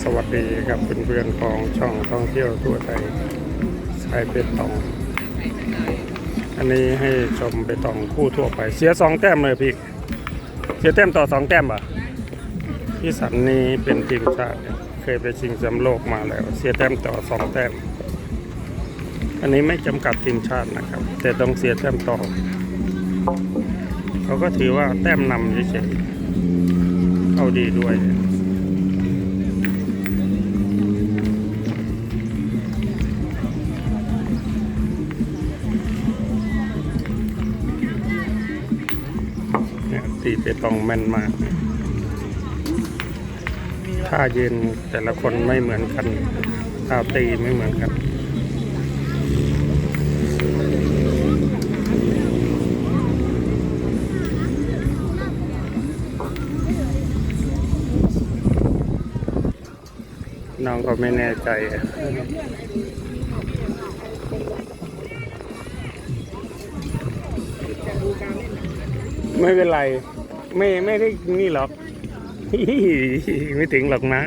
สวัสดีครับเพื่อนๆของช่องท่องเที่ยวทั่วไทยสายเป็ดตอง อันนี้ให้ชมไปตองคู่ทั่วไป เสียสองแต้มเลยพี่เสียแต้มต่อสองแต้มป่ะพี่สันนี่เป็นทีมชาติเคยไปชิงแชมป์โลกมาแล้ว เสียแต้มต่อสองแต้ม อันนี้ไม่จำกัดทีมชาตินะครับ แต่ต้องเสียแต้มต่อ เขาก็ถือว่าแต้มนำเฉยๆเอาดีด้วย ตีเปตองแม่นมากท่ายืนแต่ละคนไม่เหมือนกันท่าตีไม่เหมือนกันน้องก็ไม่แน่ใจ ไม่เป็นไร ไม่ไม่ได้นี่หรอก ไม่ถึงหรอกนะ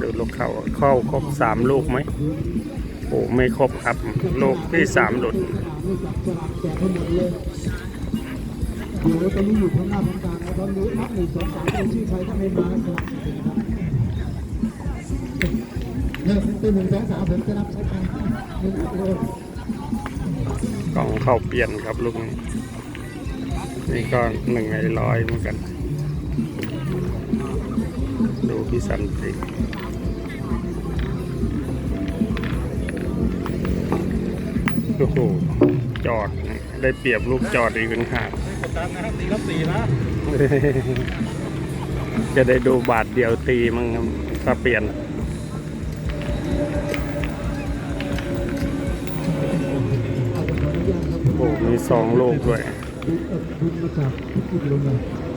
ดูลูกเข้าเข้าครบสามลูกไหมโอ้ไม่ครบครับ ลูกที่สามหลุดแจกให้หมดเลยเดี๋ยวตอนนี้อยู่ข้างหน้าพร้อมกันนะตอนนี้นับหนึ่งสองสามเป็นชื่อใครถ้าไม่มาครับเนี่ยเป็นหนึ่งสองสามผมจะนับใช้กันหนึ่งเลย กล่องเข้าเปลี่ยนครับลูกนี้นี่ก็หนึ่งในร้อยเหมือนกัน ดูพี่สันติโอ้โหจอดนี่ได้เปรียบลูกจอดอีกต่างหากกดดันนะครับตีรับสี่นะ จะได้ดูบาทเดียวตีมั้งครับถ้าเปลี่ยน อ้มีสองลูกด้วยเออดูมาจะ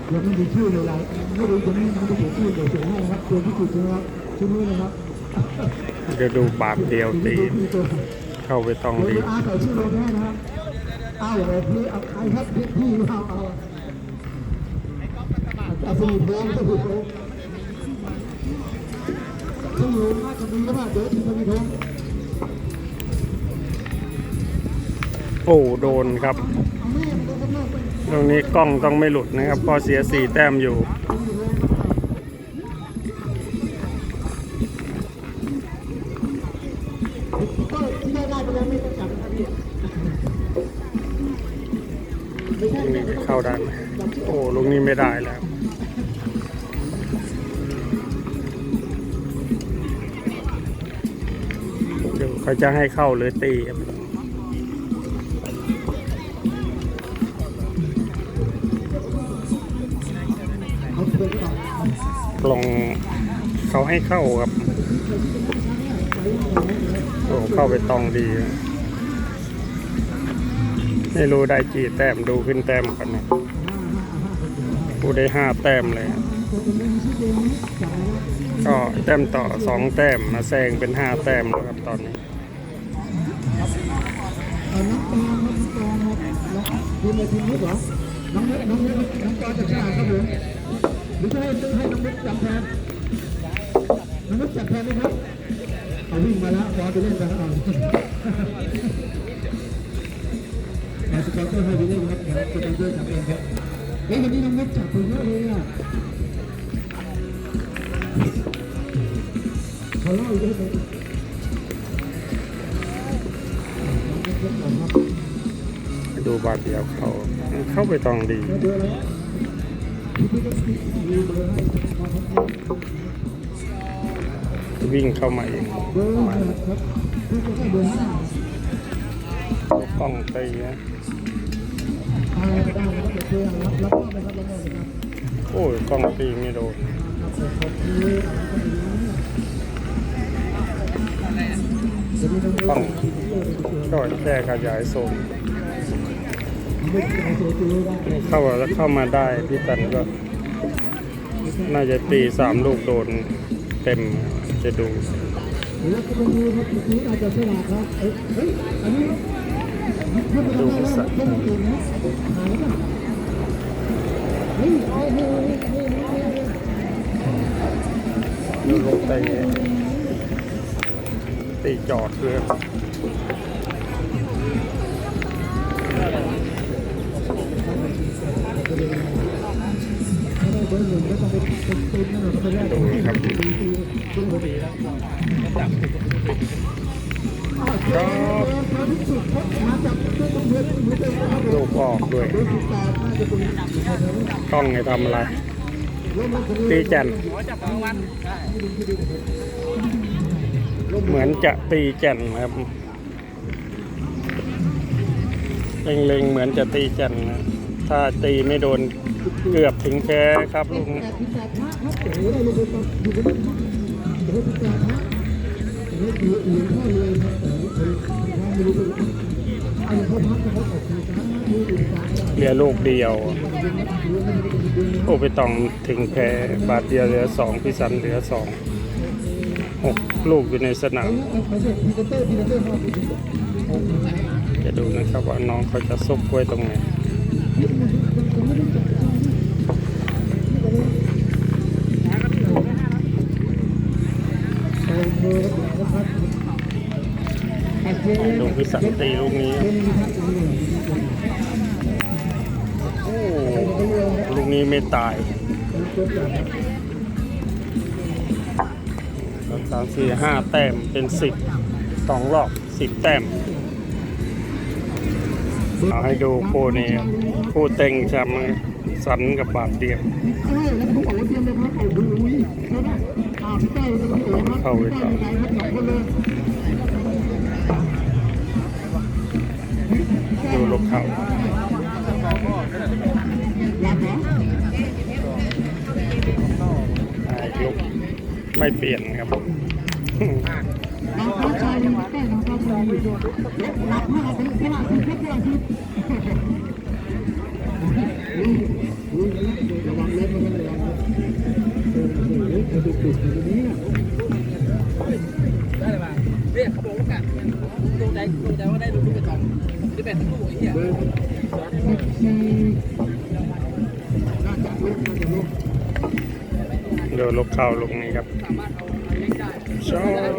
แล้วไม่มีชื่อเลยไลน์ไม่รู้จะไม่ไม่ได้เขียนชื่อเดี๋ยวเขียนให้นะครับตัวพิจิตรใช่ไหมครับชื่อนี้นะครับจะดูบาทเดียวตีเข้าไปต้องดีอาใส่ชื่อลงให้นะครับเอาเลยพี่เอาไอ้ครับพี่พี่เอาเอาอาสมุดโพงสมุดโพงชื่ออยู่น่าจะมีหรือเปล่าเดี๋ยวที่สมุดโพง โอ้โดนครับตรงนี้กล้องต้องไม่หลุดนะครับเพอเสียสี่แต้มอยู่ ลูกนี้จะเข้าได้ไหมโอ้ลูกนี้ไม่ได้แล้วเดี๋ยวเขาจะให้เข้าหรือตีครับ กล่องเขาให้เข้าครับโอ้เข้าไปตองดี ไม่รู้ได้กี่แต้มดูขึ้นแต้มก่อนนะผู้ได้ห้าแต้มเลย ก็แต้มต่อสองแต้มมาแซงเป็นห้าแต้มแล้วครับตอนนี้เอาน้องปองน้องปองครับน้องทีมในทีมนู้นเหรอน้องเล็กน้องเล็กน้องปองจะฉลาดครับผม รือจะให้ให้น้องเล็กจับแทนน้องเล็กจับแทนไหมครับเอาวิ่งมาแล้วบอลไปเล่นกันแล้วเอาเอาสกอร์เตอร์ให้ไปเล่นครับเดี๋ยวสกอร์เตอร์จับเองครับเฮ้ยวันนี้น้องเล็กจับไปเยอะเลยอะเขาเล่าอีกแล้วดูบาดเดียวเขาเข้าไปตองดี วิ่งเข้ามาเองกล้องตีนะโอ้ยกล้องตีไม่โดนกล้องก็แค่ขยายโซนเข้าแล้วเข้ามาได้พี่ตันก็ น่าจะตีสามลูกโดนเต็มจะดูแล้วก็เป็นมือครับเมื่อกี้อาจจะฉลาดครับเนี่ยป่ะนี่โอ้โหนี่นี่นี่ดูลงตีตีจอดเพื่อ ดครับมาจากตัวตำรวจมือเต็มนะครับลูกออกด้วยเบอร์สิบแปดน่าจะเป็นกล้องให้ทำอะไรตีแจนเหมือนจะตีแจนครับเล็งๆเหมือนจะตีแจนนะถ้าตีไม่โดน เกือบถึงแพ้ครับลุงเหลือลูกเดียว โอ้ไปต้องถึงแพ้บาทเดียวเหลือสองพี่สันเหลือสองหกลูกอยู่ในสนามจะดูนะครับว่าน้องเขาจะซุกกล้วยตรงไหน พิสันตีลูกนี้ โอ้ลูกนี้ไม่ตายสามสี่ห้าแต้มเป็นสิบสองรอบสิบแต้มเอาให้ดูคู่นี้คู่เต็งแชมป์สันกับบาทเดียวเออแล้วผมบอกว่าเตรียมเล เลยดูลูกเขาหลับเหรออ่าลูกไม่เปลี่ยนครับหลับครับชายหลับใกล้หลับครับชายหลับห้าเป็นพลังเป็นพลังคือระวังเล็บมันระวังเล็บโอ้โหกระดูกดุดอย่างนี้ได้เลยป่ะเรียกเขาบอกว่ากะดูใจดูใจว่าได้ ที่เป็นลูกไอ้เหี้ยเบอร์สิบสี่น่าจะลุกน่าจะลุกดูลูกเข้าลูกนี้ครับชอบ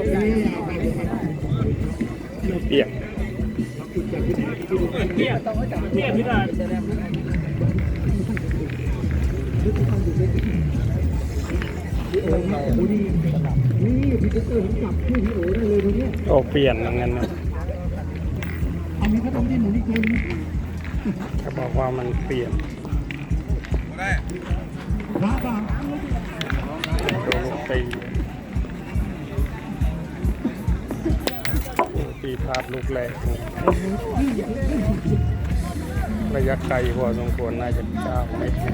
เปลี่ยนนี่พี่เตอร์ผมจับชื่อพี่โอได้เลยตรงนี้โอ้เปลี่ยนอย่างนั้นนะ อันนี้เขาทำที่หนูนี่คนเขาบอกว่ามันเปลี่ยนพระบางดูลูกตีตีพลาดลูกแรกระยะไกลพอสมควรน่าจะเก้าเมตรตี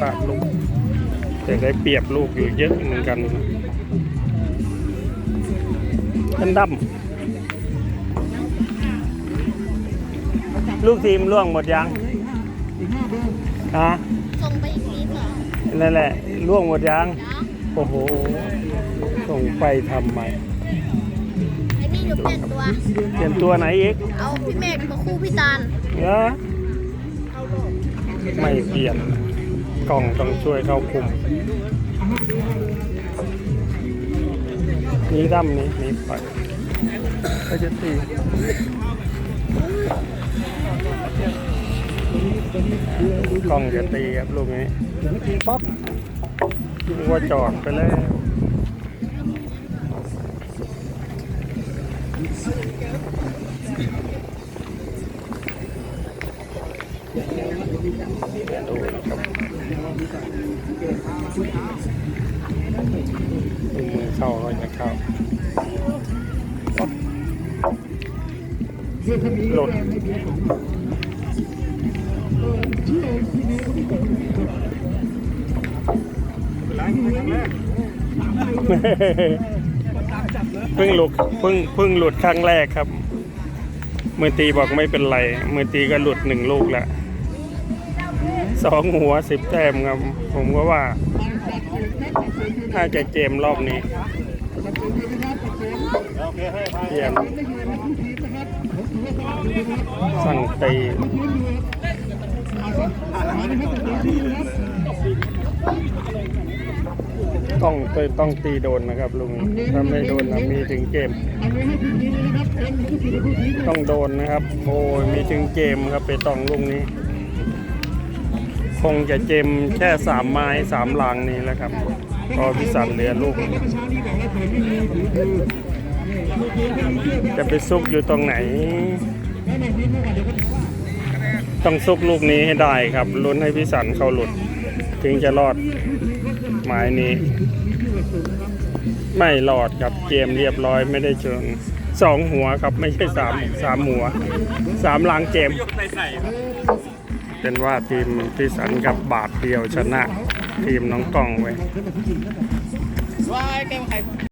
พลาดลูกแต่ได้เปรียบลูกอยู่เยอะเหมือนกันเป็นดำ ลูกทีมล่วงหมดยังอีกห้าเบอร์ฮะส่งไปอีกนิดเหรอนั่นแหละล่วงหมดยังเนาะโอ้โห ส่งไปทำไมไอ้นี่เดี๋ยวเปลี่ยนตัว เปลี่ยนตัวไหนอีก เอาพี่เมฆมาคู่พี่ตาลเนอะไม่เปลี่ยน กล่องต้องช่วยเข้าคุมนี้ดำนี้นี้ไปก็จะตี กล้องจะตีครับลูกนี้ป๊อกนึกว่าจอดไปแล้วดูนะครับดูมือเข้าก็จะเข้าเสื้อคนนี้หล่นไม่ เพิ่งหลุดเพิ่งเพิ่งหลุดครั้งแรกครับ มือตีบอกไม่เป็นไร มือตีก็หลุดหนึ่งลูกแล้วสองหัวสิบแต้มครับ ผมก็ว่าน่าจะเกมรอบนี้เยี่ยมสั่งตี ต้องต้องตีโดนนะครับลุงถ้าไม่โดนนะมีถึงเกม ต้องโดนนะครับ โอ้ยมีถึงเกมครับไปตองลุงนี้ คงจะเจมแค่สามไม้สามลางนี้แหล้วครับก็พิสันเหลือลูก จะไปซุกอยู่ตรงไหน ต้องซุกลูกนี้ให้ได้ครับลุ้นให้พิสันเขาหลุด ถึงจะรอดหมายนี้ ไม่รอดครับเกมเรียบร้อยไม่ได้เชิงสองหัวครับไม่ใช่สามสามหัวสามลางเกม เป็นว่าทีมพิสันกับบาทเดียวชนะ ทีมน้องกล้องไว้